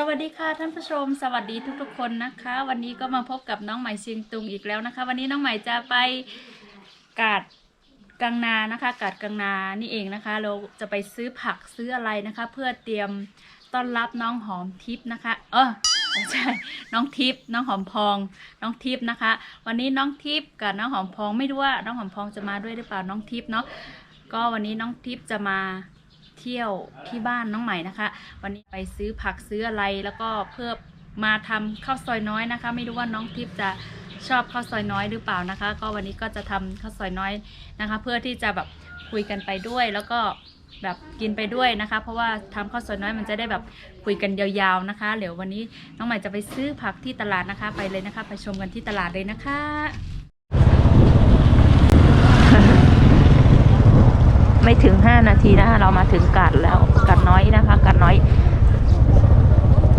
สวัสดีค่ะท่านผู้ชม สวัสดีทุกๆคนนะคะ วันนี้ก็มาพบกับน้องใหม่เชียงตุงอีกแล้วนะคะ วันนี้น้องใหม่จะไปกาดกังนานะคะ กาดกังนานี่เองนะคะ เราจะไปซื้อผักซื้ออะไรนะคะ เพื่อเตรียมต้อนรับน้องหอมทิพย์นะคะ เออไม่ใช่น้องทิพย์น้องหอมพอง น้องทิพย์นะคะ วันนี้น้องทิพย์กับน้องหอมพองไม่รู้ว่าน้องหอมพองจะมาด้วยหรือเปล่าน้องทิพย์เนาะก็วันนี้น้องทิพย์จะมา เที่ยวที่บ้านน้องใหม่นะคะ วันนี้ไปซื้อผักซื้ออะไรแล้วก็เพื่อมาทำข้าวซอยน้อยนะคะ ไม่รู้ว่าน้องทิพย์จะชอบข้าวซอยน้อยหรือเปล่านะคะ ก็วันนี้ก็จะทำข้าวซอยน้อยนะคะ เพื่อที่จะแบบคุยกันไปด้วยแล้วก็แบบกินไปด้วยนะคะ เพราะว่าทำข้าวซอยน้อยมันจะได้แบบคุยกันยาวๆนะคะเดี๋ยววันนี้น้องใหม่จะไปซื้อผักที่ตลาดนะคะ ไปเลยนะคะ ไปชมกันที่ตลาดเลยนะคะ ไม่ถึง 5 นาทีนะคะ เรามาถึงกาดแล้วกาดน้อยนะคะกาดน้อย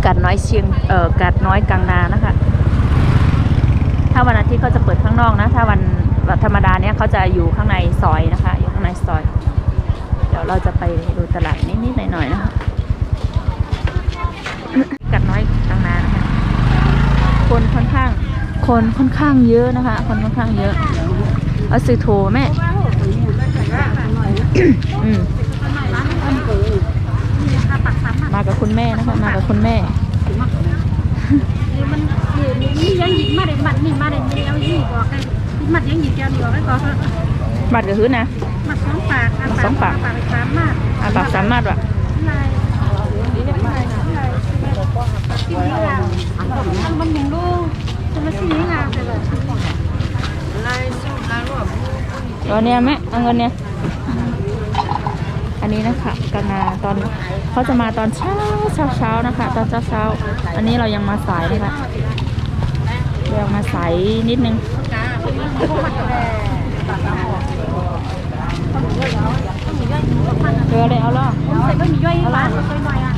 กาดน้อยเชียงเอ่อกาดน้อยกลางนานะคะ ถ้าวันอาทิตย์เขาจะเปิดข้างนอกนะ ถ้าวันธรรมดาเนี่ยเขาจะอยู่ข้างในซอยนะคะ อยู่ข้างในซอย เดี๋ยวเราจะไปดูตลาดนิดๆหน่อยๆนะคะกาดน้อยกลางนานะคะ คนค่อนข้าง คนค่อนข้างเยอะนะคะ คนค่อนข้างเยอะเอาซื้อโทรแม่ อืมมากับคุณแม่นะคะมากับคุณแม่มันนี่ยังหยิบมาได้มัดนี่มาได้นี่เอาหยิบออกได้มัดยังหยิบแก้วนี่ออกได้ก่อนบัตรกับหื้อนะมัดสองปากสองปากปากสามมาดอาปากสามารถว่ะลายนี่เนี่ยลายลายที่นี่งามมันมันมุงลูกจะมาที่นี่งามแต่แบบตัวเนี้ยแม่เอาเงินเนี่ย อันนี้นะคะกันนาตอนเขาจะมาตอนเช้าเช้าเช้านะคะ ตอนเช้าเช้าอันนี้เรายังมาสายนะคะยังมาสายนิดนึงเจอเลยเอาล่ะใส่ไม่มีย่อยบ้านค่อยหน่อยอะ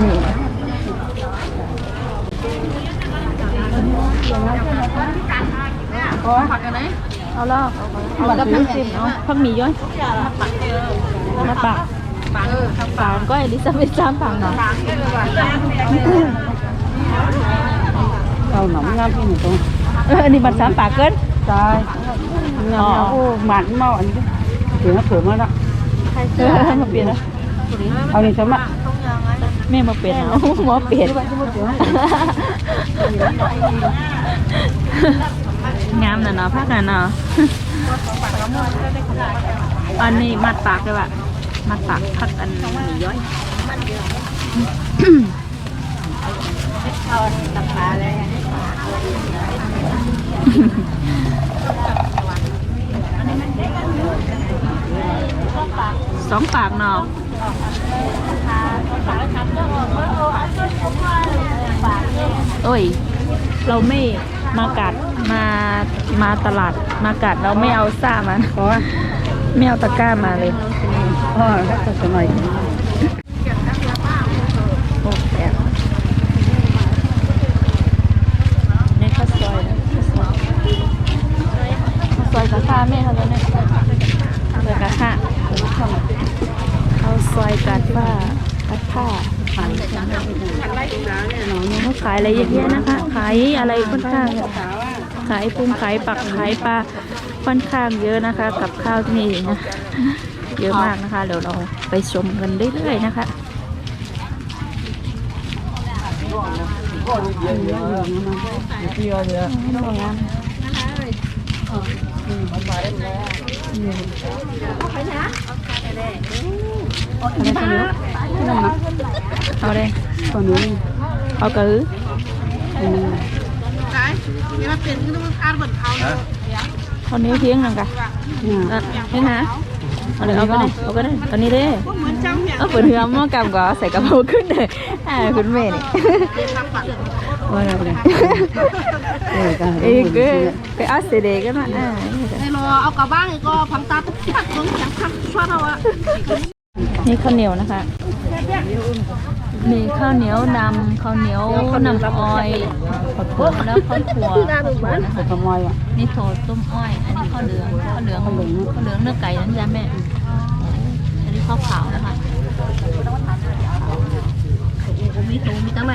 นี่ผักกันไหน เอาล่ะเอากับน้ำจิ้มเอาผักหมี่ย้อยมาปากปากเออปากก็อลิซาเบธซ้ำปากหน่อย Tao nóng ngâm như tôi เอออันนี้บัตรซ้ำปากเกิน Trời Ngâm Ờ. nó ô mặn mò anh chứ Thì nó thử mà đó เออมาเปลี่ยนนะเอานี่ sớm ạ แม่มาเปลี่ยนเอาหมอเปลี่ยน งามน่ะเนาะพักน่ะเนาะอันนี้มัดปากเลยว่ะมัดปากพักอันหมีย้อยสองปากเนาะโอ้ย เราไม่ มากัดมามาตลาดมากัดเราไม่เอาซ่ามานะ Có ไม่เอาตะกร้ามาเลย Ờ, rất là sớm này โอ้แอบในข้าวซอยนะข้าวซอยข้าวซอยกะข้าแม่เขาแล้วเนี่ยข้าวซอยกะข้าข้าวซอยกะฟ้ากะข้าขายเขาขายอะไรเยอะแยะนะคะ ขายอะไรค่อนข้างขายปุ้งขายปักขายปลาค่อนข้างเยอะนะคะ กับข้าวที่นี่นะเยอะมากนะคะเดี๋ยวเราไปชมกันเรื่อยๆนะคะ Kia kìa เอา เลย Còn nữa เอากระหือใช่นี่มันเป็นคือมันอ่านเอนเขาเนาะเอานี้วเพียงนังกะ Nè อะนี่นะเอาเลยเอาก็ได้เอาก็ได้ตอนนี้เด้เอนเจ้าเนี่ยเออเปิดเรือหม้อกำก็ใส่กระเพราขึ้นเลยอ่าคุณแม่นี่ Coi nào kìa Ừ, cả เอ้ก็ไปเอาเสเดกันมาอ่าไอ้รอเอากลับบ้านก็พังตาตุ๊กตักตรงอย่างทักชอบเราอะนี่ข้าวเหนียวนะคะ มีข้าวเหนียวดำข้าวเหนียวน้ำอ้อยข้าวถั่วแล้วข้าวถั่วข้าวถั่วนะคะ Cầm môi ạ นี่โถต้มอ้อย อันนี้ข้าวเหลืองข้าวเหลือง ข้าวเหลือง ข้าวเหลืองเนื้อไก่นั่นจ้ะแม่ อันนี้ข้าวขาวนะคะไข่เขาอู้มีตั้งไหน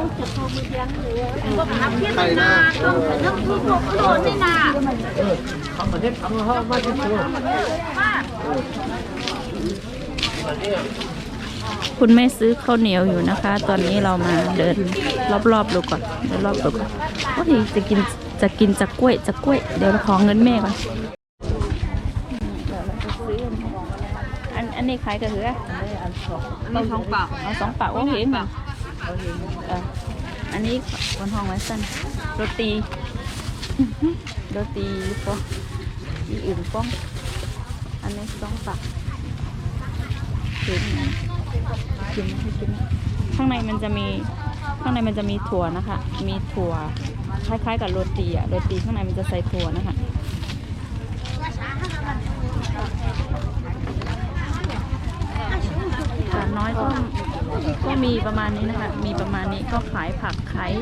อร่อยนะข้าวเหนียวมันจะนุ่มมันกรอบนุ่มๆนะมันกรอบมันกว้างเออข้าวปลายอะกวนเคียงนู่นแน่โอ้ยโอ้ยข้าวมันที่โอ้ยน้ำไม่ทำน้ำเยอะเลยคนนิ้วไม่เดียวก็ทางนี้โอ้จุดเขาไม่เดียวเลยก็นับเพี้ยนนาต้องต้องทุกข์โดนนี่นาคุณแม่ซื้อข้าวเหนียวอยู่นะคะ ตอนนี้เรามาเดินรอบๆดูก่อนเดินรอบดูก่อนโอ้ยจะกินจะกินจากกล้วยจากกล้วย เดี๋ยวเราขอเงินแม่ก่อนอันอันนี้ขายกับเหืออันนี้ท้องเปล่าเอาสองปากว่าเห็นป่ะ เอออันนี้คนห้องไว้สั้นโรตีโรตีฟองอีอื่นฟองอันนี้สองปากเห็นไหมกินให้กินข้างในมันจะมีข้างในมันจะมีถั่วนะคะ มีถั่วคล้ายๆกับโรตีอะโรตีข้างในมันจะใส่ถั่วนะคะ กาดน้อยก็ก็มีประมาณนี้นะคะ มีประมาณนี้ก็ขายผักขาย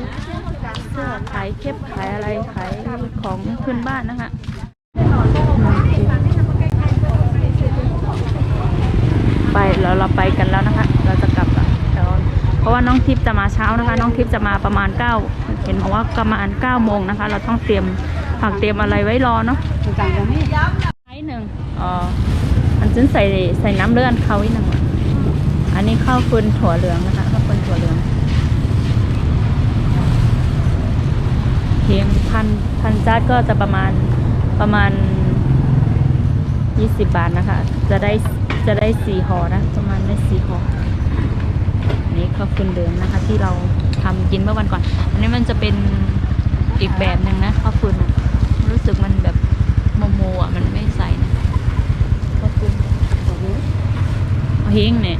เสื้อขายเก็บขายอะไรขายของพื้นบ้านนะคะไปเราเราไปกันแล้วนะคะ เราจะกลับละเดี๋ยวเพราะว่าน้องทิพย์จะมาเช้านะคะ น้องทิพย์จะมาประมาณ9เห็นบอกว่าประมาณ9โมงนะคะ เราต้องเตรียมผักเตรียมอะไรไว้รอเนาะต่างกันนี่ไอ้หนึ่งอ๋อมันจึงใส่ใส่น้ำเลือดเขาอีกหนึ่งว่ะ อันนี้ข้าวฟืนถั่วเหลืองนะคะข้าวฟืนถั่วเหลืองเพียงพันพันจานก็จะประมาณประมาณ20บบาทนะคะ จะได้จะได้สี่ห่อนะ ประมาณได้สี่ห่อนี้ข้าวฟืนเหลืองนะคะ ที่เราทำกินเมื่อวันก่อน อันนี้มันจะเป็นอีกแบบหนึ่งนะข้าวฟืนรู้สึกมันแบบโมโมอะมันไม่ใส่นะข้าวฟืนเอาเฮงเนี่ย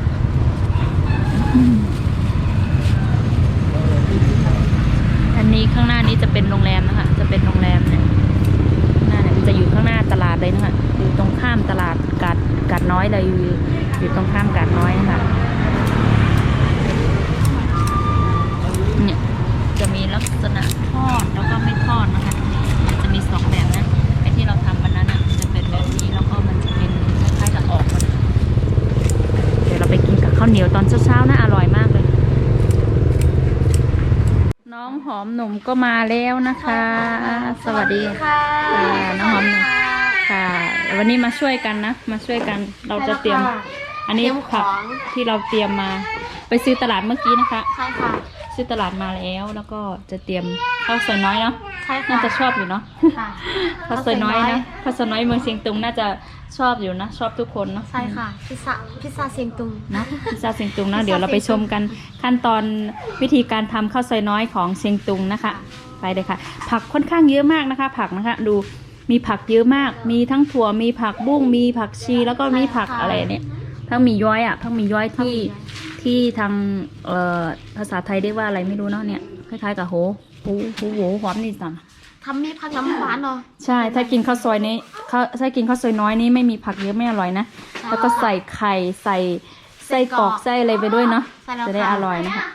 อันนี้ข้างหน้านี้จะเป็นโรงแรมนะคะ จะเป็นโรงแรมเนี่ยหน้าเนี่ยมันจะอยู่ข้างหน้าตลาดเลยนะคะ อยู่ตรงข้ามตลาดกาดกาดน้อยเลยอยู่อยู่ตรงข้ามกาดน้อยนะคะเนี่ยจะมีลักษณะทอดแล้วก็ไม่ทอดนะคะมันจะมีสองแบบนะไอ้ที่เราทำวันนั้นอะจะเป็นแบบนี้แล้วก็มันจะเป็นคล้ายๆกับออกมันเดี๋ยวเราไปกินกับข้าวเหนียวตอนเช้าๆนะอร่อยมากเลย น้ องหอมหนุ่มก็มาแล้วนะคะ สวัสดีค่ะน้องหอมหนุ่มค่ะ วันนี้มาช่วยกันนะ มาช่วยกันเราจะเตรียม อันนี้ผักที่เราเตรียมมา ไปซื้อตลาดเมื่อกี้นะคะ ใช่ค่ะ ซื้อตลาดมาแล้วแล้วก็จะเตรียมข้าวซอยน้อยเนาะใช่ค่ะน่าจะชอบอยู่เนาะค่ะข้าวซอยน้อยนะข้าวซอยน้อยเมืองเชียงตุงน่าจะชอบอยู่นะชอบทุกคนเนาะใช่ค่ะพิซซ่าพิซซ่าเซียงตุงนะพิซซ่าเชียงตุงนะเดี๋ยวเราไปชมกันขั้นตอนวิธีการทำข้าวซอยน้อยของเชียงตุงนะคะไปเลยค่ะ ผักค่อนข้างเยอะมากนะคะ ผักนะคะดูมีผักเยอะมาก มีทั้งถั่วมีผักบุ้งมีผักชีแล้วก็มีผักอะไรเนี่ยทั้งมีย้อยอะทั้งมีย้อยที่ ที่ทางเอ่อภาษาไทยเรียกว่าอะไรไม่รู้เนาะเนี่ยคล้ายๆกับโหโหโหโหหอมนี่สั่งทำมีผักน้ำหวานเนาะใช่ ถ้ากินข้าวซอยนี้ข้าวถ้ากินข้าวซอยน้อยนี้ไม่มีผักเยอะไม่อร่อยนะ แล้วก็ใส่ไข่ใส่ไส้กรอกไส้อะไรไปด้วยเนาะใช่แล้วจะได้ค่ะอร่อยนะคะ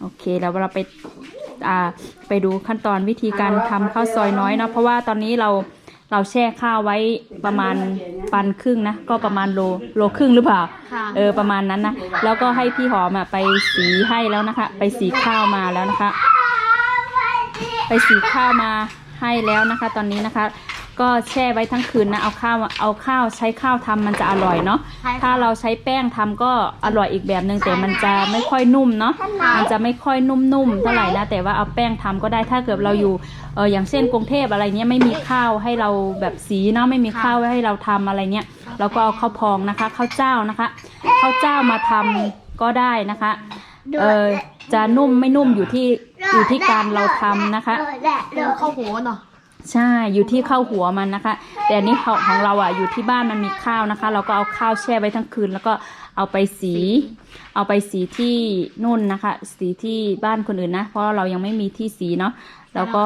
โอเคแล้วเราไปอ่าไปดูขั้นตอนวิธีการทำข้าวซอยน้อยเนาะเพราะว่าตอนนี้เรา เราแช่ข้าวไว้ประมาณปันครึ่งนะ ก็ประมาณโลโลครึ่งหรือเปล่า ค่ะเออประมาณนั้นนะ แล้วก็ให้พี่หอมอะไปสีให้แล้วนะคะ ไปสีข้าวมาแล้วนะคะ ไปสีข้าวมาให้แล้วนะคะ ตอนนี้นะคะ ก็แช่ไว้ทั้งคืนนะเอาข้าวมาเอาข้าวใช้ข้าวทำมันจะอร่อยเนาะใช่ค่ะถ้าเราใช้แป้งทำก็อร่อยอีกแบบหนึ่งแต่มันจะไม่ค่อยนุ่มเนาะมันจะไม่ค่อยนุ่มๆเท่าไหร่นะแต่ว่าเอาแป้งทำก็ได้ถ้าเกิดเราอยู่เอออย่างเช่นกรุงเทพอะไรเงี้ยไม่มีข้าวให้เราแบบสีเนาะไม่มีข้าวให้เราทำอะไรเงี้ยเราก็เอาข้าวพองนะคะข้าวเจ้านะคะข้าวเจ้ามาทำก็ได้นะคะ เออจะนุ่มไม่นุ่มอยู่ที่อยู่ที่การเราทำนะคะ เดี๋ยวเข้าหัวเนาะ ใช่อยู่ที่ข้าวหัวมันนะคะ แต่อันนี้ของของเราอะอยู่ที่บ้านมันมีข้าวนะคะ เราก็เอาข้าวแช่ไว้ทั้งคืน แล้วก็เอาไปสี เอาไปสีที่นู่นนะคะ สีที่บ้านคนอื่นนะ เพราะเรายังไม่มีที่สีเนาะแล้วก็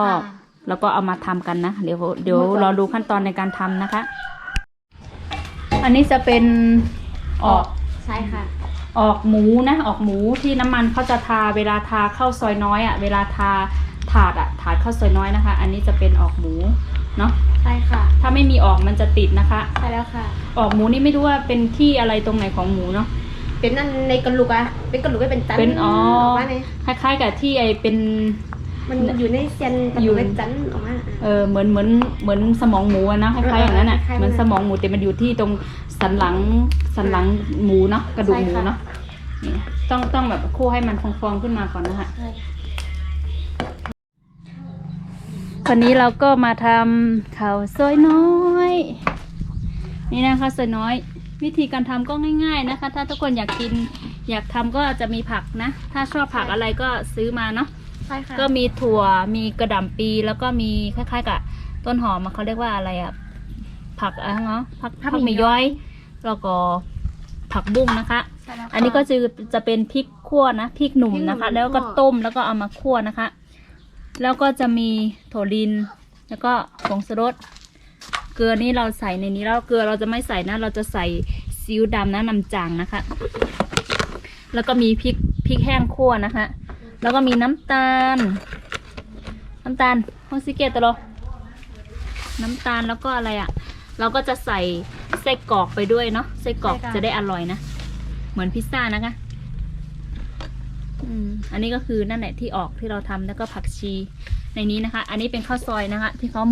แล้วก็เอามาทำกันนะ เดี๋ยวเดี๋ยวรอดูขั้นตอนในการทำนะคะขอันนี้จะเป็นออกใช่ค่ะ ออกหมูนะ ออกหมูที่น้ำมันเขาจะทาเวลาทาข้าวซอยน้อยอะ่ะ เวลาทา ถาดอะ่ะถาดข้าวซอยน้อยนะคะ อันนี้จะเป็นออกหมูเนาะใช่ค่ะ ถ้าไม่มีออกมันจะติดนะคะ ใช่แล้วค่ะ ออกหมูนี่ไม่รู้ว่าเป็นที่อะไรตรงไหนของหมูเนาะเป็นนั่นในกระลุกอะเป็นกระลุกไม่เป็นจันเป็นอ๋อออกมาเนี่ยคล้ายๆกับที่ไอเป็นมันอยู่ในเซียนกระอยู่ลุกเป็นจันออกมาเออเหมือนเหมือนเหมือนสมองหมูอะนะคล้ายๆอย่างนั้นอะคล้ายๆเหมือนสมองหมูแต่มันอยู่ที่ตรงสันหลังสันหลังหมูเนาะกระดูกหมูใช่ค่ะเนาะนี่ต้องต้องแบบคั่วให้มันฟองๆขึ้นมาก่อนนะคะ วันนี้เราก็มาทำข้าวซอยน้อย นี่นะคะซอยน้อย วิธีการทำก็ง่าย ๆนะคะ ถ้าทุกคนอยากกินอยากทำก็จะมีผักนะ ถ้าชอบผักอะไรก็ซื้อมาเนาะใช่ค่ะก็มีถั่วมีกระหล่ำปีแล้วก็มีคล้ายๆกับต้นหอมอะเขาเรียกว่าอะไรอะผักอะไรเนาะผักผักหมีย้อย แล้วก็ผักบุ้งนะคะ ใช่แล้วค่ะ อันนี้ก็จะจะเป็นพริกขั่วนะพริกหนุ่มพริกหนุ่มนะคะ แล้วก็คั่ว ต้มแล้วก็เอามาคั่วนะคะ แล้วก็จะมีถั่วลิน แล้วก็ผงสรสเกลือนี่เราใส่ในนี้แล้วเกลือเราจะไม่ใส่นะ เราจะใส่ซีอิ๊วดำนะน้ำจางนะคะ แล้วก็มีพริกพริกแห้งคั่วนะคะ แล้วก็มีน้ำตาล น้ำตาลฮอซิเกตตะโลน้ำตาลแล้วก็อะไรอะ่ะ เราก็จะใส่ไส้กรอกไปด้วยเนาะไส้กรอกจะได้อร่อยนะ เหมือนพิซซ่านะคะ อืมอันนี้ก็คือนั่นแหละที่ออกที่เราทำแล้วก็ผักชีในนี้นะคะ อันนี้เป็นข้าวซอยนะคะ ที่เขา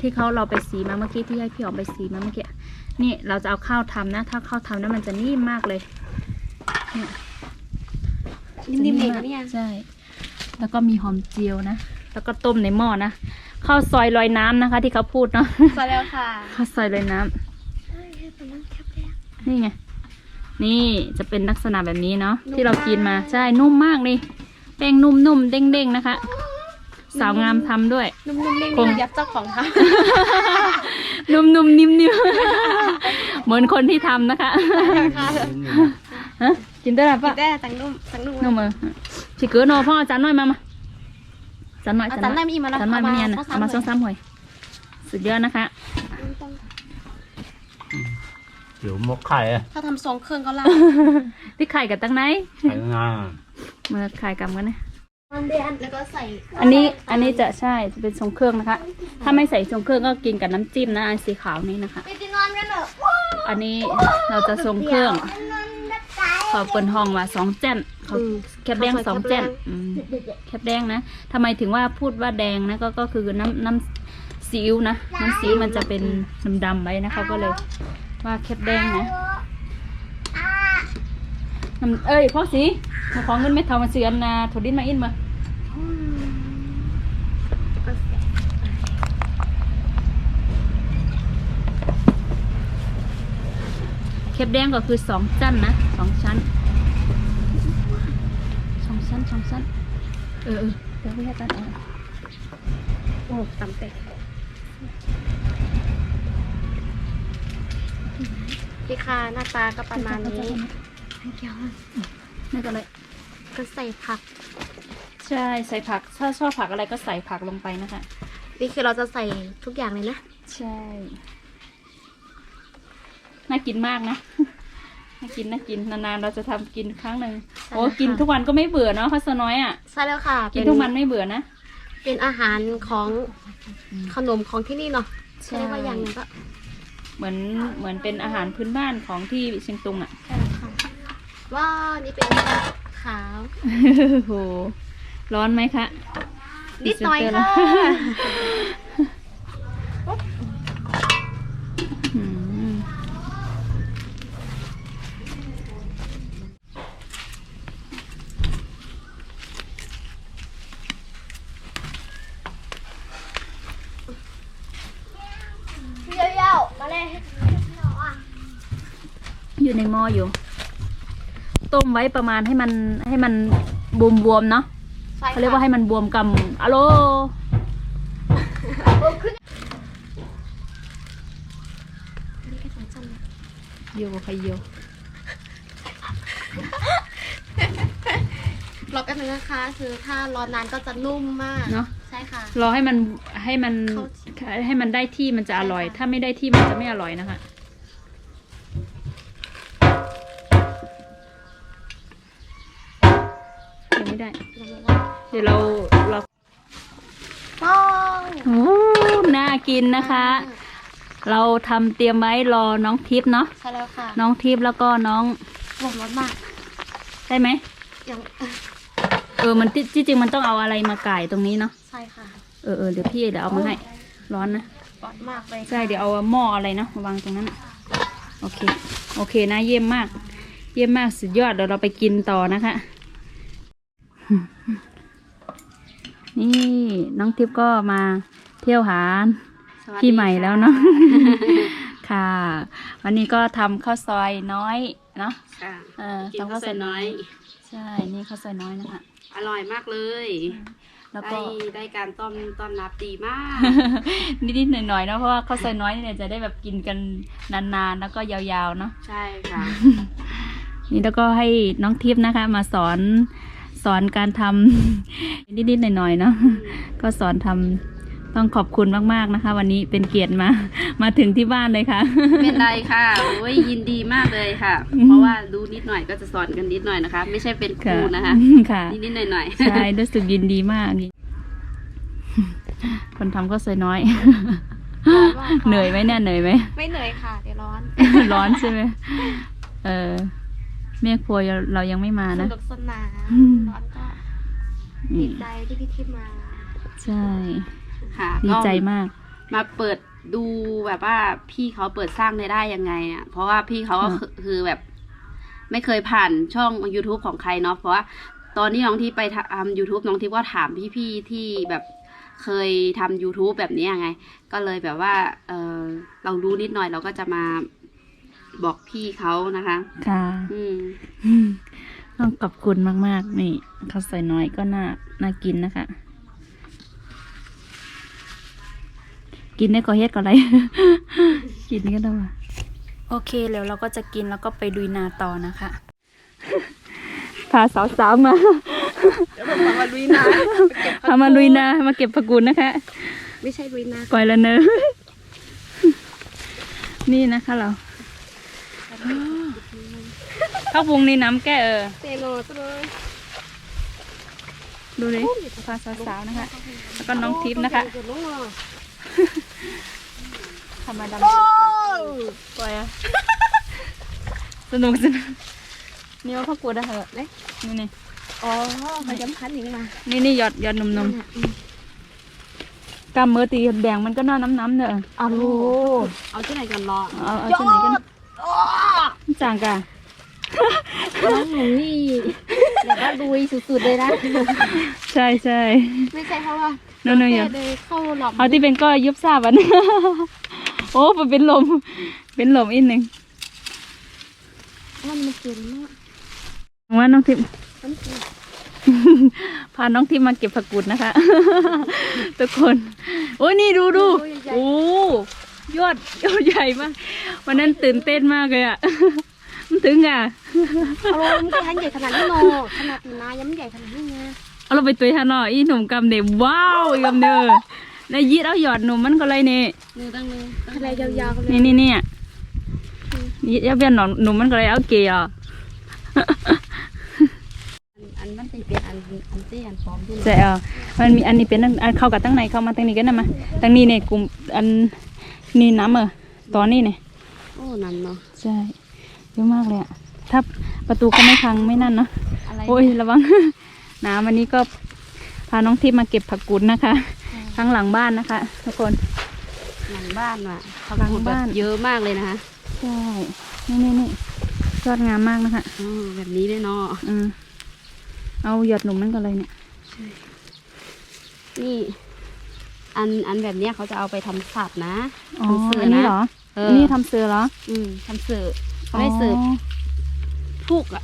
ที่เขาเราไปสีมาเมื่อกี้ที่ให้พี่ออกไปสีมาเมื่อกี้นี่เราจะเอาข้าวทำนะ ถ้าข้าวทำนะมันจะนิ่มมากเลยเนี่ยนิ่มๆเองจะนะเนี่ยใช่แล้วก็มีหอมเจียวนะแล้วก็ต้มในหม้อนะข้าวซอยลอยน้ำนะคะ ที่เขาพูดเนาะใช่แล้วค่ะข้าวซอยลอยน้ำนี่ไง นี่จะเป็นลักษณะแบบนี้เนาะที่เรากินมาใช่นุ่มมากนี่แป้งนุ่มๆเด้งๆนะคะ สาวงามทำด้วย นุ่มๆเด้งคงๆยับเจ้าของทนุ่มๆนิ่มๆเหมือนคนที่ทำนะคะำค่ะฮะกินได้หรือเปกิล่านได้ตังนุ่มตังนุ่มนุ่มมือชิเกือโนพ่อจานน้อยมามาจานน้อยเอาจานได้ไม่อิ่มมาแล้วจานน้อยมาเนี่ยนะเอาเอามามาสสอองงสาสามมหอยสุดยอดนะคะ kiểu một ไข่อะถ้าทำทรงเครื่องก็ล่าที่ไข่กับตั้งไหนไข่งามาไข่กับกันนะแล้วก็ใส่อันนี้อันนี้จะใช่จะเป็นทรงเครื่องนะคะ ถ้าไม่ใส่ทรงเครื่องก็กินกับน้ำจิ้มนะอันสีขาวนี่นะคะไปนอนกันเถอะอันนี้เราจะทรงเครื่องขอเปินห้องว่าสองแจ้นเขาแคบแดงสองแจ้นอืมแคบแดงนะทำไมถึงว่าพูดว่าแดงนะก็ก็คือน้ำน้ำซีอิ๊วนะน้ำซีอิ๊วมันจะเป็นดำๆไว้นะคะก็เลย ว่าแคบแดงนะน้ำเอ้ยพ่อสีมาขอเงินไม่เท่ามาเสือนนาถดดินมาอินมาเข็บแดงก็คือสองชั้นนะสองชั้นสองชั้นสองชั้น เออเออเดี๋ยวพี่ให้กันเอาโอ้ตำเป็ ดพี่คาหน้าตาก็ประมาณนี้เกี่ยวนี่ก็เลย ก็ใส่ผัก ใช่ใส่ผัก ถ้าชอบผักอะไรก็ใส่ผักลงไปนะคะ นี่คือเราจะใส่ทุกอย่างเลยนะ ใช่ น่ากินมากนะ น่ากินน่ากินนานๆเราจะทำกินครั้งหนึ่งโอ้กินทุกวันก็ไม่เบื่อเนาะข้าวซอยน้อยอะ ใช่แล้วค่ะ กินทุกวันไม่เบื่อนะ เป็นอาหารของขนมของที่นี่เนาะใช่ว่าอย่างนึงก็ เหมือนเหมือนเป็นอาหารพื้นบ้านของที่เชียงตุงอะใช่แล้วค่ะว่านี่เป็นขาวโอ้โหร้อนไหมคะนิดหน่อยค่ะ อืม เยอะๆมาเลย อยู่ในหม้ออยู่ ต้มไว้ประมาณให้มันให้มันบวมบวมๆเนาะเขาเรียกว่าให้มันบวมกำอะโลเยียวใครเยียวรอแป๊บนึงนะคะคือถ้ารอนานก็จะนุ่มมากเนาะใช่ค่ะ รอให้มันให้มันเข้าให้มันได้ที่มันจะอร่อยใช่ค่ะถ้าไม่ได้ที่มันจะไม่อร่อยนะคะ เดี๋ยวเราเราป้องโอ้น่ากินนะคะ เราทำเตรียมไว้รอน้องทิพย์เนาะใช่แล้วค่ะน้องทิพย์แล้วก็น้องหอมร้อนมากได้ไหมยังเออมันที่ที่จริงมันต้องเอาอะไรมาก่ายตรงนี้เนาะใช่ค่ะเออเออเดี๋ยวพี่เดี๋ยวเอามาให้ร้อนนะ ร้อนมากเลยใช่เดี๋ยวเอาหม้ออะไรเนาะมาวางตรงนั้นน่ะโอเค โอเคนะ เยี่ยมมาก เยี่ยมมากสุดยอดเดี๋ยวเราไปกินต่อนะคะ นี่น้องทิพย์ก็มาเที่ยวหาพี่ใหม่แล้วเนาะค่ะ วันนี้ก็ทำข้าวซอยน้อยเนาะค่ะเออกินทำข้าวสวยน้อย ใช่นี่ข้าวซอยน้อยนะคะอร่อยมากเลยแล้วก็ได้ได้การต้อนต้อนรับดีมาก นิดๆหน่อยๆเนาะเพราะว่าข้าวซอยน้อยเนี่ยจะได้แบบกินกันนานๆ แล้วก็ยาวๆเนาะใช่ค่ะ นี่แล้วก็ให้น้องทิพย์นะคะ มาสอน สอนการทำ นิดๆหน่อยๆเนาะก็สอนทำต้องขอบคุณมากๆนะคะ วันนี้เป็นเกียรติมา มาถึงที่บ้านเลยค่ะ เป็นไรค่ะโอ้ยยินดีมากเลยค่ะอืมเพราะว่ารู้นิดหน่อยก็จะสอนกันนิดหน่อยนะคะ ไม่ใช่เป็นครูนะคะค่ะนิดนิดหน่อยหน่อยๆใช่รู้สึกยินดีมาก คนทำก็สวยน้อยร้อนมากค่ะเหนื่อยไหมเนี่ยเหนื่อยไหมไม่เหนื่อยค่ะเดี๋ยวร้อน ร้อนใช่ไหมเออ แม่ครัวเรายังไม่มาสนะ นุกสนานอืมร้อนก็อืดีมใจที่พี่ทิพย์มาใช่ ค่ะดีก็ใจมาก มาเปิดดูแบบว่าพี่เขาเปิดสร้างรายได้ยังไงอะเพราะว่าพี่เขาก็อ่าคือคือแบบ ไม่เคยผ่านช่อง YouTube ของใครเนาะเพราะว่าตอนที่น้องที่ไปทำ YouTube น้องทิพย์ก็ถามพี่ๆที่แบบเคยทำ YouTube แบบนี้ยังไง ก็เลยแบบว่าเออเรารู้นิดหน่อยเราก็จะมา บอกพี่เขานะคะ ค่ะอืมต้องขอบคุณมาก ๆ นี่ข้าวใส่น้อยก็น่าน่ากินนะคะ กินได้ก็เฮ็ดก็ไรกินก็ได้ว่ะโอเคแล้วเราก็จะกินแล้วก็ไปดุยนาต่อนะคะ พาสาวๆมามาลุยนาพามาลุยนามาเก็บผักกุดนะคะ ไม่ใช่ลุยนาปล่อยแล้วเนอะนี่นะคะเรา ข้าวปรุงนี่น้ำแก้เออเตโนตัวเลยดูเลยพาสาวๆนะคะ แล้วก็น้องทิพย์นะคะเดี๋ยวลงมาทำมาดำปล่อยอะสนุกสนุกนี่ว่าพ่อกูได้เหรอเนี่ยนี่นี่อ๋อเขาย้ำคันอย่างนี้มานี่นี่หยอดหยอดนมนมกำมือตีแดงมันก็น่าน้ำน้ำๆเนอะเอาลูเอาที่ไหนกันรอเอาเอาช่วไหนกัน จางกะน้องหนูนี่แบบว่าลุยสุดๆเลยนะ ใช่ใช่ไม่ใช่เพราะว่าโน่นๆอย่าเลยเข้าหลอมเอาที่เป็นก็ยุบซาบันโอ้มันเป็นลม เป็นลมอีกหนึ่งมันมันเก่งมากว่าน้องทิพย์มันเก่งพาน้องทิพย์มาเก็บผักกุดนะคะ ทุกคน โอ้ยนี่ดูดูโอ้ยอดยอดใหญ่มาก วันนั้นตื่นเต้นมากเลยอะมัน ถึงอะเอาลงมันก็ทันใหญ่ขนาดนี้โนขนาดตีนายังไม่ใหญ่ขนาดนี้ไงเอาเราไปตุยฮานอยอีหนุ่มกำเดว้าวอีกำเด้อในยีดเอาหยอดหนุ่มมันก็เลยนี่มือตั้งมือขนาดยาวๆกันเลยนี่นี่นี่ยีดเอาเบี้ยนหนอนหนุ่มมันก็เลยเอาเกลียอันมันจะเป็นอันอันที่อันฟอมที่ใช่เออมันมีอันนี้เป็นอันอันเข้ากับตั้งในเข้ามาตั้งนี้กันนะมาตั้งนี้เนี่ยกลุ่มอันนี่น้ำเออตอนนี้เนี่ยโอ้นั่นเนาะใช่ เยอะมากเลยอะถ้าประตูก็ไม่พังไม่นั่นเนาะอะไรโอ้ยระวังน้ำวันนี้ก็พาน้องทิพย์มาเก็บผักกุดนะคะข้างหลังบ้านนะคะ ทุกคนหลังบ้านว่ะเขาหลังพูดแบบบ้านเยอะมากเลยนะคะใช่นี่นี่นี่ยอดงามมากนะคะอ๋อแบบนี้เลยเนาะอืมเอาหยอดหนุ่มมันก็เลยเนี่ยนี่ อันอันแบบเนี้ยเขาจะเอาไปทำสับนะอ๋อทำเสืออันนี้นะเหรอเอออันนี้ทำเสือเหรอ อืมทำเสือเขา ได้เสิร์ฟอ๋อทุกอะ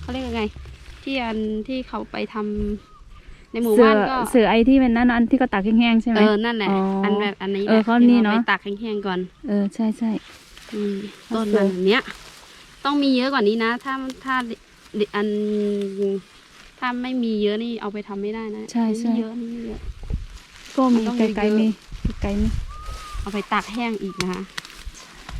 เขาเรียกยังไง ที่อันที่เขาไปทำในหมู่เสือบ้านก็เสือไอ้ที่เป็นนั่นอันที่ก็ตากแห้งๆใช่ไหมเออนั่นแหละอ๋ออัอันแบบอันนี้แหเอละอเขาที่นี่เนอะไปตากแห้งๆก่อน เออใช่ใช่อืมเขาต้นเสิร์มัฟนแบบเนี้ย ต้องมีเยอะกว่านี้นะ ถ้าถ้าอันถ้าไม่มีเยอะนี่เอาไปทำไม่ได้นะ ใช่ใช่นี่เยอะนี่เยอะก็มีมันต้องไกลเยอะๆมีไกลๆมีเอาไปตากแห้งอีกนะคะ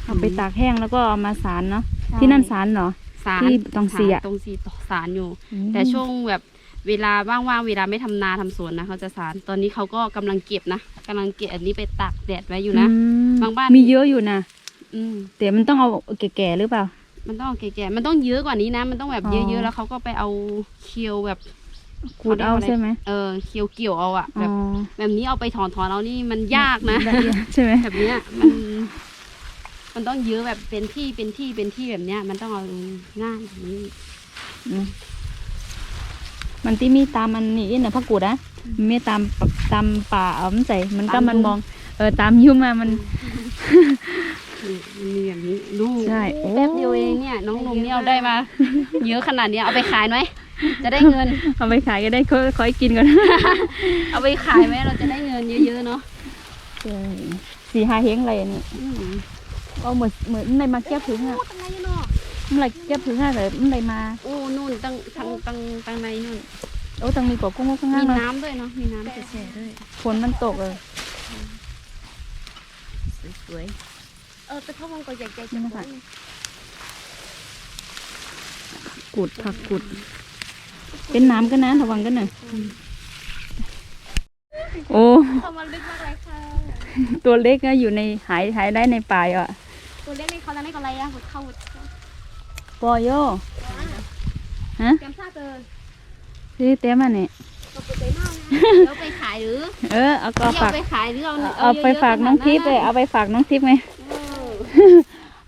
เอาไปตากแห้งแล้วก็เอามาสารเนาะใช่ ที่นั่นสารเหรอ สารที่ตรงเสียตรงสีสารอยู่ แต่ช่วงแบบเวลาว่างๆเวลาไม่ทำนาทำสวนนะเขาจะสารตอนนี้เขาก็กำลังเก็บนะกำลังเก็บอันนี้ไปตากแดดไว้อยู่นะอืมบางบ้าน มีเยอะอยู่นะอืมแต่มันต้องเอาแก่ๆหรือเปล่า มันต้องแก่ๆมันต้องเยอะกว่านี้นะ มันต้องแบบอ๋เยออะๆแล้วเขาก็ไปเอาเคียวแบบขูดเอาใช่ไหมเออเคียวเกี่ยวเอาอะแบอ๋อบแบบนี้เอาไปถอนถอนเอานี่มันยากนะได้เยอะใช่ไหมแบบเนี้ยมัน มันต้องเยอะแบบเป็นที่เป็นที่เป็นที่แบบเนี้ย มันต้องเอาง่ายแบบนี้อืมมันที่มีตามมันนี่นะพักกูดอะมันไม่ตามตามป่าเอามันใส่มันก็มันมอง เออตามยุ่มมามัน นี่มันมีแบบนี้ดูใช่โอ้ แป๊บเดียวเองเนี่ย น้องนมเนี่ยเอาได้มา เยอะขนาดเนี้ยเอาไปขายไหมจะได้เงิน เอาไปขายก็ได้ค่อยค่อยกินก่อน เอาไปขายไหมเราจะได้เงินเยอะๆเนาะใช่สี่ห้าเฮงอะไรนี่อืม ก็เหมือนเหมือนในมาแก้ผึ้งอะตั้งไหนเนาะมันอะไรแก้ผึ้งอะเลยมันอะไรมาโอ้นู่นตั้งตั้งตั้งตั้งในนู่นโอ้ตังมีกบกุ้งข้างมีล่างเนาะน้ำด้วยเนาะมีน้ำแฉะๆด้วยฝนมันตกเลยสวยเออไปเข้าวงกดใหญ่ใจนี่นะคะกุดผักกุด เป็นน้ำกันนะระวังกันหน่อยโอ้เข้ามาลึกมากเลยค่ะตัวเล็กก็อยู่ในหายหายได้ในป่าอะ ตัวเล็กนี่เขาจะไม่ก็อะไรอะหุดเข้าหุดปอโยฮะเตรียมซาเจอซื้อเต้มาเนี่ยตกใจมากนะๆแล้วไปขายหรือ เออเอาก็ที่ฝาเอากไปขายหรือเอาเอาไปยะๆฝากน้องทิพย์ขเลยนาดเอาไปฝากน้องทิพย์ไงเออ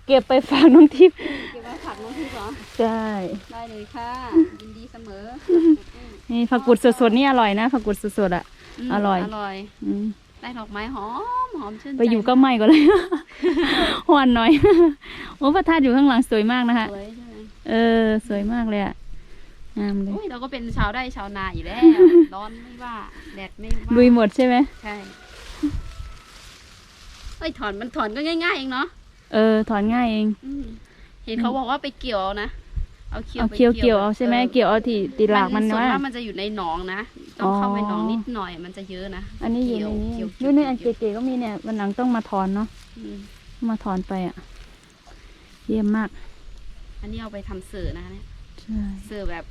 เก็บไปฝากน้องทิพย์เก็บไว้ฝากน้องทิพย์เหรอใช่ได้เลยค่ะยินดีเสมอนี่ผักกุดสดๆนี่อร่อยนะผักกุดสดๆอะมอร่อยอร่อยอืม ได้ดอกไม้หอมหอมชื่นใจไปอยู่ก็ไม่ก็เลยหวานหน่อย โอ้พระธาตุอยู่ข้างหลังสวยมากนะคะสวยใช่ไหมเออ สวยมากเลยอะงามเลยอุ้ยเราก็เป็นชาวไร่ชาวนาอยู่แล้ว ร้อนไม่ว่า แดดไม่ว่าลุยหมดใช่ไหมใช่เอ้ยถอนมันถอนก็ง่ายๆเองเนาะเออ ถอนง่ายเองอืมเห็นเขาบอกว่าไปเกี่ยวเอานะ เอาเคียวเอาไปเกี่ยวเกี่ยวเอาใช่ไหมออเกี่ยวเอาที่ตีหลากมันส่วนว่ามากมันจะอยู่ในหนองนะ ต้องเข้าไปหนองนิดหน่อยมันจะเยอะนะอันนี้อยู่ในนี้เกี่ยวอเกี่ยวยู่ในอันเกี่ยวเก๋ๆก็มีเนี่ยวันหลังต้องมาถอนเนาะอืมมาถอนไปอะ เยี่ยมมากอันนี้เอาไปทำเสือนะคะเนี่ยใช่ เสือแบบ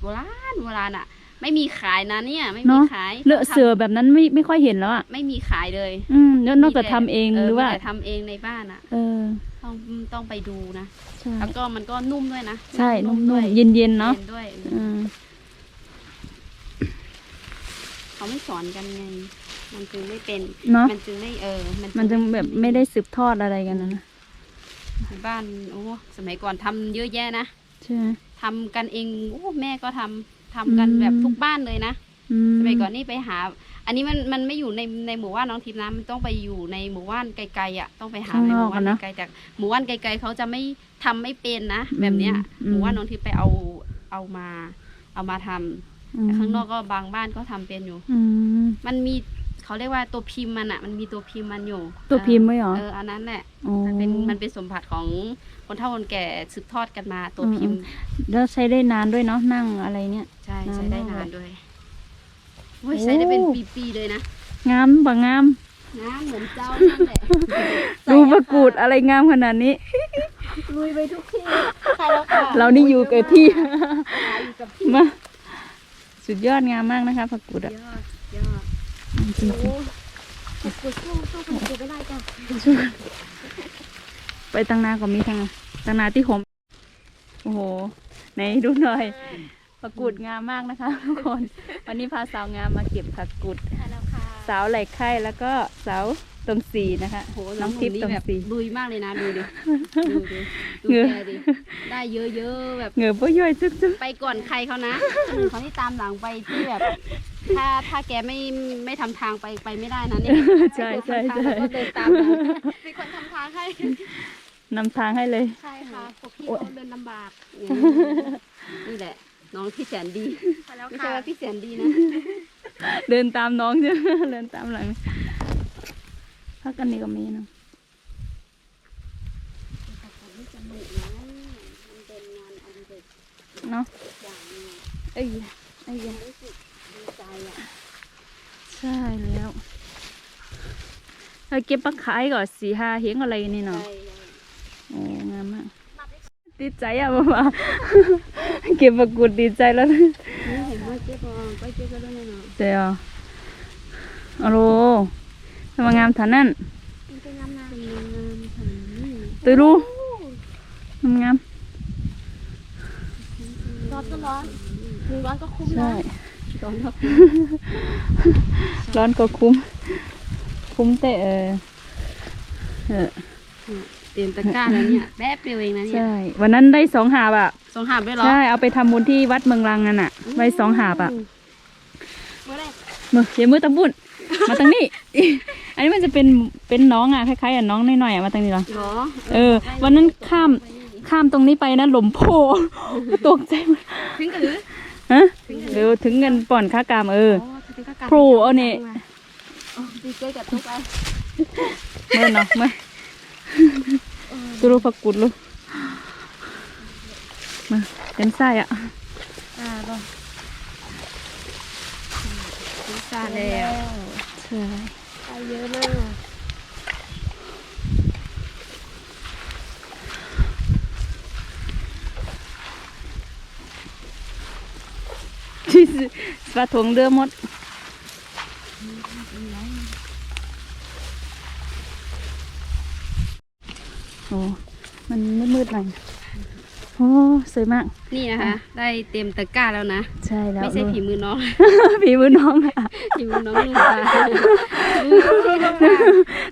โบราณโบราณอะ ไม่มีขายนะเนี่ย ไม่มีเนาะ ขายเลอะเสือแบบนั้นไม่ไม่ค่อยเห็นแล้วอะ ไม่มีขายเลยอืมแล้วนอกจากทำเองหรือว่า มีแต่ทำเองในบ้านอะ เออ ต้องต้องไปดูนะ ใช่ แล้วก็มันก็นุ่มด้วยนะใช่นุ่ด้วมยๆเย็นๆเนาะย็ด้วยอืมเขาไม่สอนกันไง มันจึงไม่เป็น เนาะ มันจึงไม่เออ มันจะแบบไม่ได้สืบทอดอะไรกันนะนะในบ้านโอ้สมัยก่อนทำเยอะแยะนะ ใช่ไหมทำกันเองโอ้แม่ก็ทำ ทำกันอืม แบบทุกบ้านเลยนะอืม สมัยก่อนนี่ไปหา อันนี้มันมันไม่อยู่ในในหมู่บ้านน้องทิพย์นะมันต้องไปอยู่ในหมู่บ้านไกลๆอะต้องไปหาข้างในนหอกมู่บ้าอะนเนอะไกลๆแต่หมู่บ้านไกลๆเขาจะไม่ทำไม่เป็นนะอืมแบบเนี้ยอืม หมู่บ้านน้องทิพย์ไปเอาเอามา เอามาทำอืมแต่ข้างนอกก็บางบ้านก็ทำเป็นอยู่ อืม มันมี เขาเรียกว่าตัวพิมพ์มันอะ มันมีตัวพิมพ์มันอยู่ตัวพิมพ์ไว้เหรอเอออันนั้นแหละอ๋อมันเป็นมันเป็นสมบัติของคนเฒ่าคนแก่สืบทอดกันมาตัวพิมพ์ แล้วใช้ได้นานด้วยเนาะนั่งอะไรเนี่ยใช่นานใช้ได้มากนานเลยด้วยโอ้ยโอ้ใช้ได้เป็นปีๆเลยนะงามบ่งามน้ำเหมือนเจ้านั่นแหละดูประกูดอะไรงามขนาดนี้ลุยไปทุกที่ใช่แล้วค่ะเรานี่อยู่กับที่หาอยู่กับที่มาสุดยอดงามมากนะคะผักกูดยอะ อดยอดจริงโอ้ตกกดสู้สู้คนเก็บไม่ได้จ้ะไปตังนาก็มีทางตังนาที่ผมโอ้โหไหนดูหน่อยผักกูดงามมากนะคะทุกคน วันนี้พาสาวงามมาเก็บผักกูดใช่แล้วค่ะ สาวไหล่ไข่แล้วก็สาว ตรงสีนะคะโหน้องทิพย์นี่ตรงแบบสีลุยมากเลยนะดูดิดูดิดูเหงื่อแกดิได้เยอะๆแบบเหงื่อป้ย่อยจุ๊บจุ๊บไปก่อนใครเขานะคนอื่นเขาที่ตามหลังไปที่แบบถ้าถ้าแกไม่ไม่ทำทางไปไปไม่ได้นะเนี่ยใช่ใช่ทางใช่แล้วก็เดินตามหลังมีคนทำทางให้นำทางให้เลย ใช่ค่ะพวกพี่เขาเดินลำบากนี่แหละ น้องพี่แสนดีใช่แล้วไม่ใช่ค่ะว่าพี่แสนดีนะ เดินตามน้องใช่ไหมเดินตามหลัง พักกันนี้ก็มีเนาะมันเป็นงานอันเด็กเนาะอย่างหนึงเอ้ยเอ้ยรู้สึกดีใจอะใช่แล้วถ้าเก็บปลาขายก่อนสี่ห้าเฮงอะไรนี่เนาะใช่โอ้งามมากดีใจอะบ้าเก็บปลากุดดีใจแล้วนะนี่เห็นว่าเจ๊บอไปเจอกันแล้วเนาะเดี๋ยวเอาโล ทำไมงามฐานนั่นมันเป็นงามงามงามงามขนาดนี้ตือรู้งามงามร้อนก็ร้อนหนึ่งร้อนก็คุ้มใช่นะตอนรับร้อนก็คุ้ม คุ้มแต่เออเออเตรียมตะกร้าแล้วเนี่ยแป๊บเดียวเองนะเนี่ยใช่วันนั้นได้สองหาบอะสองหาบด้วยเหรอใช่เอาไปทำบุญที่วัดเมืองลังนั่นอะไว้สองหาบอะเมื่อไรมือเดี๋ยวมือตะบุญมาตรงนี้ อันนี้มันจะเป็นเป็นน้องอะคล้ายๆอะน้องน้อยๆอะมาตรงนี้เหรอเหรอเออ วันนั้นข้ามข้ามตรงนี้ไปนะหลมโพตกใจหมดถึงกือฮะเดี๋ยวถึงเงินป่อนค่ากามเอออ๋อถึงก็กลับโผล่เอาเนี่ยดีเจกับตุ๊กไปเมื่อเนาะเมื่อตุรุฝักกุดลูกมาเต็มไส้อะอ่าบ่ถึงซาแล้วใช่ไป เยอะมากที่สปลาทงเดือมด โอ้ มันมืดๆหน่อย วยมาก นี่นะคะ ได้เต็มตะกร้าแล้วนะ ใช่แล้วไม่ใช่ผีมือน้อง ผีมือน้องอะผีมือน้องลูกตา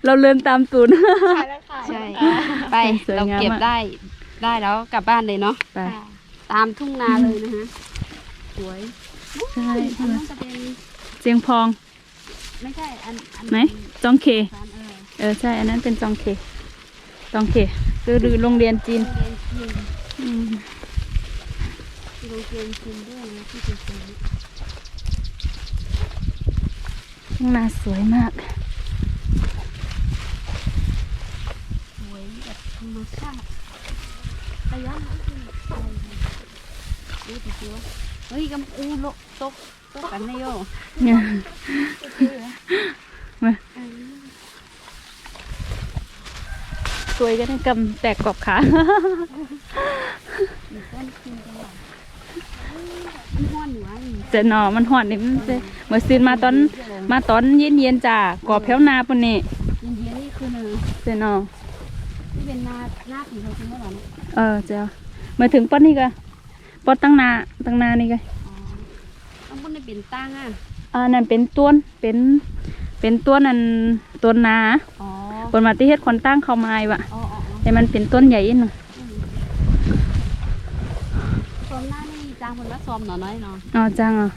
เราเลินตามตูนขายแล้วค่ะใช่ไปสวยเรางามเก็บมากได้ได้แล้วกลับบ้านเลยเนาะไปตามทุ่งนาเลยนะคะสวยใช่อันนั้นจะเป็นเสียงพอง ไม่ใช่อันอันไหนจองเคร้านเออเออใช่อันนั้นเป็นจองเคจองเคคือโรงเรียนจีนโรง เรียนจีนอืมโรงเรียนจีนด้วยนะที่เป็นจีนข้างหน้าสวยมาก สวยแบบธรรมชาติระยะมันคืออะไรดูดิจิวะเฮ้ยกำอูโลตกตกกันไม่โยเนี่ยมาสวยกันนะกำแตกกรอบขา มีต้นกินจังหวะมันห้อนอยู่วะนี่ เจะหนอมันหอดนี่มันจะเมื่อซื้อมาตอนมาตอนเย็นเย็นๆจ้ากรอบแถวนาปุ่นนี่ยินเดียนี่คือเนอเจะหนอที่เป็นนาหน้าผีเขาจริงหรือเปล่าเนี่ยเออเจ้ามาถึงป้อนนี่ก็ป้อนตั้งนาตั้งนานี่ก็อ๋อต้องพูดในเป็นตั้งอะอ่านั่นเป็นต้นเป็นเป็นต้นนั่นต้นนาอ๋อปนมาที่เฮ็ดคนตั้งเข้ามาไอ้วะอ๋ออ๋อให้มันเป็นต้นใหญ่หน่อย ซอมหน้านี่ จางคนละซอมหน่อยน้อยเนาะอ๋อจังอะ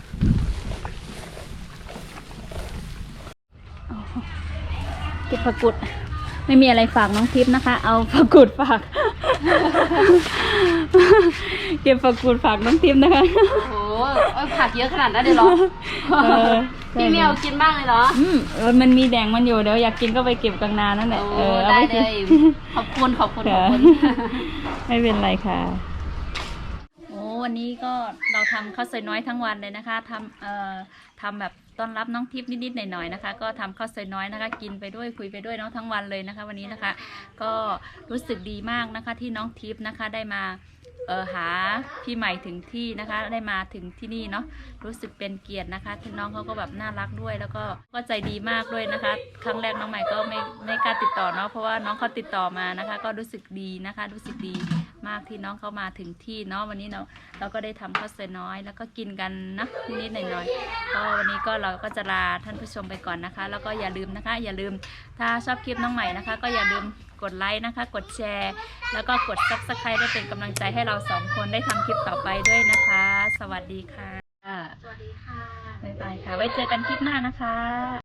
เก็บผักกุด ไม่มีอะไรฝากน้องทิพย์นะคะ เอาผักกุดฝาก เก็บผักกุดฝากน้องทิพย์นะคะ โอ้โหเอ้ยผักเยอะขนาดนั้นเลยเหรอเออ พี่เมียวกินบ้างเลยเหรอ อืมเออมันมีแดงมันอยู่เดี๋ยวอยากกินก็ไปเก็บกลางนานั่นแหละโอ้เอออาได้ปเลกิน ย ขอบคุณขอบคุณขอบคุณค่ะไม่เป็นไรค่ะโอ้ วันนี้ก็เราทำข้าวซอยน้อยทั้งวันเลยนะคะทำเอ่อทำแบบต้อนรับน้องทิพย์นิดๆหน่อยๆนะคะ ก็ทำข้าวซอยน้อยนะคะ กินไปด้วยคุยไปด้วยเนาะทั้งวันเลยนะคะ วันนี้นะคะ ก็รู้สึกดีมากนะคะที่น้องทิพย์นะคะได้มา เออหาพี่ใหม่ถึงที่นะคะ ได้มาถึงที่นี่เนาะรู้สึกเป็นเกียรตินะคะที่น้องเขาก็แบบน่ารักด้วย แล้วก็ก็ใจดีมากด้วยนะคะ ครั้งแรกน้องใหม่ก็ไม่ไม่กล้าติดต่อเนาะเพราะว่าน้องเขาติดต่อมานะคะ ก็รู้สึกดีนะคะ รู้สึกดีมากที่น้องเขามาถึงที่เนาะวันนี้เราเราก็ได้ทำข้าวซอยน้อย แล้วก็กินกันนะนิดๆหน่อยๆก็วันนี้ก็เราก็จะลาท่านผู้ชมไปก่อนนะคะ แล้วก็อย่าลืมนะคะ อย่าลืมถ้าชอบคลิปน้องใหม่นะคะ ก็อย่าลืม กดไลค์นะคะ กดแชร์ แล้วก็กด subscribe ได้เป็นกำลังใจให้เราสองคนได้ทำคลิปต่อไปด้วยนะคะ สวัสดีค่ะ สวัสดีค่ะ บ๊ายบายค่ะ ไว้เจอกันคลิปหน้านะคะ